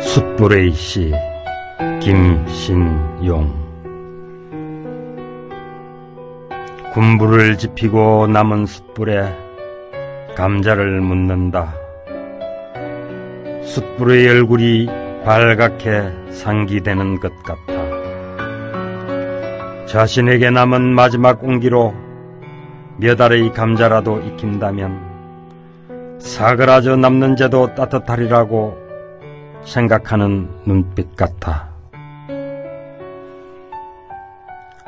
숯불의 시 김신용 군부를 지피고 남은 숯불에 감자를 묻는다. 숯불의 얼굴이 발갛게 상기되는 것 같아. 자신에게 남은 마지막 공기로 몇 알의 감자라도 익힌다면 사그라져 남는 죄도 따뜻하리라고 생각하는 눈빛 같아.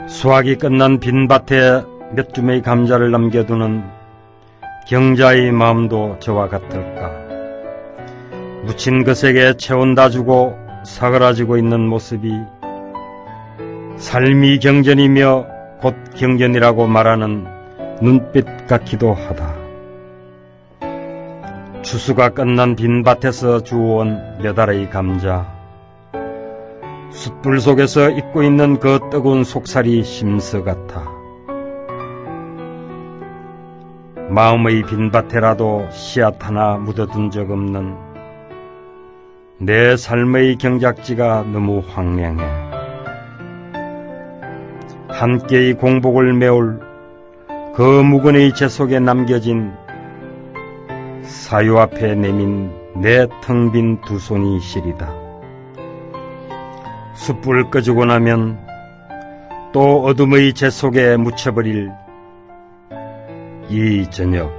수확이 끝난 빈 밭에 몇 줌의 감자를 남겨두는 경자의 마음도 저와 같을까. 묻힌 것에게 채운다 주고 사그라지고 있는 모습이 삶이 경전이며 곧 경전이라고 말하는 눈빛 같기도 하다. 추수가 끝난 빈 밭에서 주워온 몇 알의 감자. 숯불 속에서 잊고 있는 그 뜨거운 속살이 심서 같아. 마음의 빈밭에라도 씨앗 하나 묻어둔 적 없는 내 삶의 경작지가 너무 황량해. 한 깨의 공복을 메울 그 무근의 재 속에 남겨진 사유 앞에 내민 내 텅 빈 두 손이 시리다. 숯불 꺼주고 나면 또 어둠의 재 속에 묻혀버릴 이 저녁